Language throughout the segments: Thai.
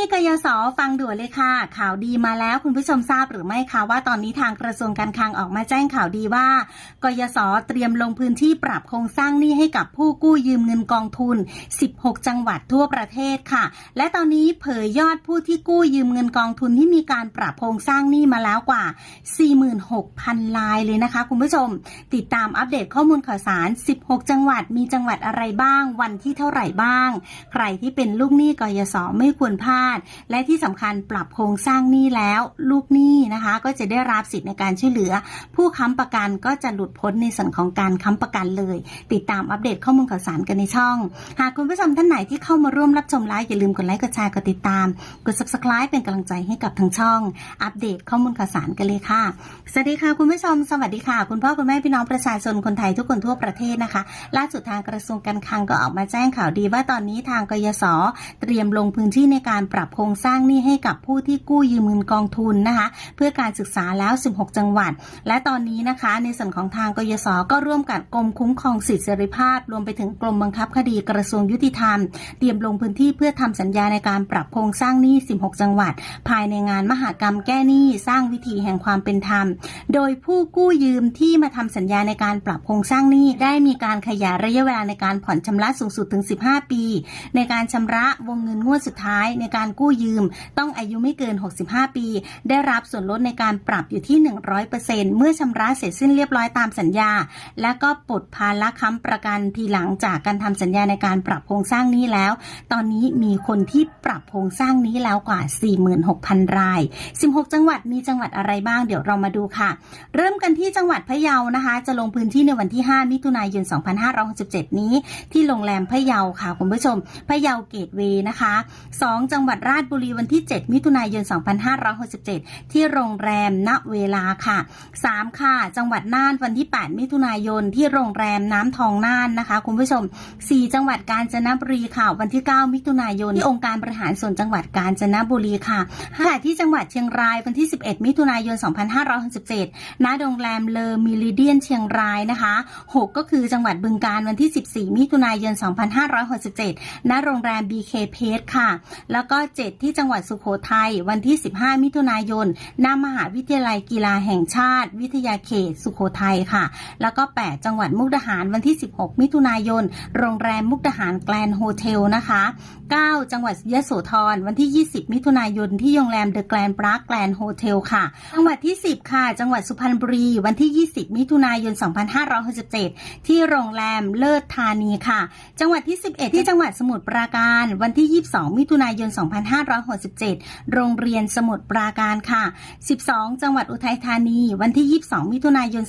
นี้กยศฟังด่วนเลยค่ะ ข่าวดีมาแล้วคุณผู้ชมทราบหรือไม่คะว่าตอนนี้ทางกระทรวงการคลังออกมาแจ้งข่าวดีว่ากยศเตรียมลงพื้นที่ปรับโครงสร้างหนี้ให้กับผู้กู้ยืมเงินกองทุน 16 จังหวัดทั่วประเทศค่ะ และตอนนี้เผยยอดผู้ที่กู้ยืมเงินกองทุนที่มีการปรับโครงสร้างหนี้มาแล้วกว่า 46,000 ลายเลยนะคะ คุณผู้ชม ติดตามอัปเดตข้อมูลข่าวสาร 16 จังหวัดมีจังหวัดอะไรบ้าง วันที่เท่าไหร่บ้าง ใครที่เป็นลูกหนี้กยศไม่ควรพลาดและที่สำคัญปรับโครงสร้างหนี้แล้ว ลูกหนี้นะคะ ก็จะได้รับสิทธิ์ในการช่วยเหลือ ผู้ค้ำประกันก็จะหลุดพ้นในส่วนของการค้ำประกันเลย ติดตามอัปเดตข้อมูลข่าวสารกันในช่อง หากคุณผู้ชมท่านไหนที่เข้ามาร่วมรับชมไลฟ์อย่าลืมกดไลค์กดแชร์กดติดตาม กด subscribe เป็นกำลังใจให้กับทางช่อง อัปเดตข้อมูลข่าวสารกันเลยค่ะสวัสดีค่ะคุณผู้ชมสวัสดีค่ะ คุณพ่อคุณแม่พี่น้องประชาชนคนไทยทุกคนทั่วประเทศนะคะ ล่าสุดทางกระทรวงการคลังก็ออกมาแจ้งข่าวดีว่าตอนนี้ทางกยศเตรียมลงพื้นที่ในการปรับรับโครงสร้างหนี้ให้กับผู้ที่กู้ยืมเงินกองทุนนะคะ เพื่อการศึกษาแล้ว 16 จังหวัด และตอนนี้นะคะ ในส่วนของทางกยศก็ร่วมกับกรมคุ้มครองสิทธิเสรีภาพ รวมไปถึงกรมบังคับคดีกระทรวงยุติธรรม เตรียมลงพื้นที่เพื่อทำสัญญาในการปรับโครงสร้างหนี้ 16 จังหวัด ภายในงานมหกรรมแก้หนี้สร้างวิถีแห่งความเป็นธรรม โดยผู้กู้ยืมที่มาทำสัญญาในการปรับโครงสร้างหนี้ได้มีการขยายระยะเวลาในการผ่อนชำระสูงสุดถึง 15 ปี ในการชำระวงเงินงวดสุดท้ายในการกู้ยืม ต้องอายุไม่เกิน 65 ปี ได้รับส่วนลดในการปรับอยู่ที่ 100%เมื่อชำระเสร็จสิ้นเรียบร้อยตามสัญญา และก็ปลดภาระค้ำประกันทีหลังจากการทำสัญญาในการปรับโครงสร้างนี้แล้ว ตอนนี้มีคนที่ปรับโครงสร้างนี้แล้วกว่า 46,000 ราย 16 จังหวัดมีจังหวัดอะไรบ้าง เดี๋ยวเรามาดูค่ะ เริ่มกันที่จังหวัดพะเยานะคะ จะลงพื้นที่ในวันที่ 5 มิถุนายน 2567 นี้ ที่โรงแรมพะเยาค่ะคุณผู้ชมพะเยาเกตเวย์นะคะ 2 จังหวัดราชบุรีวันที่ 7 มิถุนายน 2567 ที่โรงแรมณเวลาค่ะ 3 ค่ะ จังหวัดน่านวันที่ 8 มิถุนายนที่โรงแรมน้ำทองน่านนะคะ คุณผู้ชม 4 จังหวัดกาญจนบุรีค่ะ วันที่ 9 มิถุนายนที่องค์การบริหารส่วนจังหวัดกาญจนบุรีค่ะค่ะที่จังหวัดเชียงรายวันที่ 11 มิถุนายน 2567ณโรงแรมเลอมิลิเดียนเชียงรายนะคะ 6 ก็คือจังหวัดบึงการวันที่ 14 มิถุนายน 2567 ณ โรงแรม BK p a c e ค่ะ แล้วก็7 ที่จังหวัดสุโขทัยวันที่ 15 มิถุนายนณมหาวิทยาลัยกีฬาแห่งชาติ วิทยาเขตสุโขทัยค่ะ แล้วก็ 8 จังหวัดมุกดาหารวันที่ 16 มิถุนายน โรงแรมมุกดาหารแกลนโฮเทลนะคะ 9 จังหวัดยะโสธรวันที่ 20 มิถุนายนที่โรงแรมเดอะแกลนปรากแกลนโฮเทลค่ะ จังหวัดที่ 10 ค่ะ จังหวัดสุพรรณบุรีวันที่ 20 มิถุนายน 2567 ที่โรงแรมเลิศธานีค่ะ จังหวัดที่ 11 ที่จังหวัดสมุทรปราการวันที่ 22 มิถุนายน2567 โรงเรียนสมุทรปราการค่ะ 12 จังหวัดอุทัยธานี วันที่ 22 มิถุนายน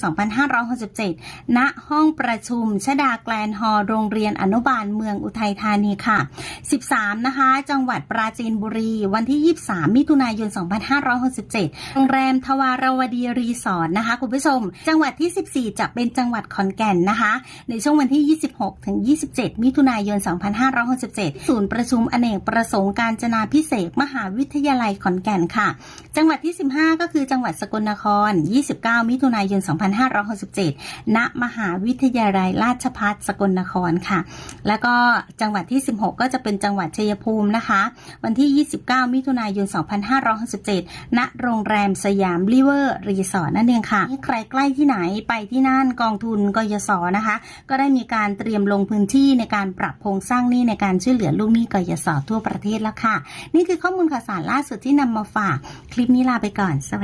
2567 ณ ห้องประชุม ชดาแกลนฮอร์โรงเรียนอนุบาลเมืองอุทัยธานีค่ะ 13 นะคะ จังหวัดปราจีนบุรี วันที่ 23 มิถุนายน 2567 โรงแรมทวารวดีรีสอร์ทนะคะ คุณผู้ชม จังหวัดที่ 14 จะเป็นจังหวัดขอนแก่นนะคะ ในช่วงวันที่ 26 ถึง 27 มิถุนายน 2567 ศูนย์ประชุมอเนกประสงค์การจนาพิเศษมหาวิทยาลัยขอนแก่นค่ะ จังหวัดที่ 15 ก็คือจังหวัดสกลนคร 29 มิถุนายน 2567 ณ มหาวิทยาลัยราชภัฏสกลนครค่ะ แล้วก็จังหวัดที่ 16 ก็จะเป็นจังหวัดชัยภูมินะคะ วันที่ 29 มิถุนายน 2567 ณ โรงแรมสยามริเวอร์รีสอร์ทนั่นเองค่ะ ใครใกล้ที่ไหนไปที่นั่นกองทุนกยศนะคะ ก็ได้มีการเตรียมลงพื้นที่ในการปรับโครงสร้างหนี้ในการช่วยเหลือลูกหนี้กยศทั่วประเทศแล้วค่ะนี่คือข้อมูลข่าวสารล่าสุดที่นำมาฝาก คลิปนี้ลาไปก่อน สวัสดี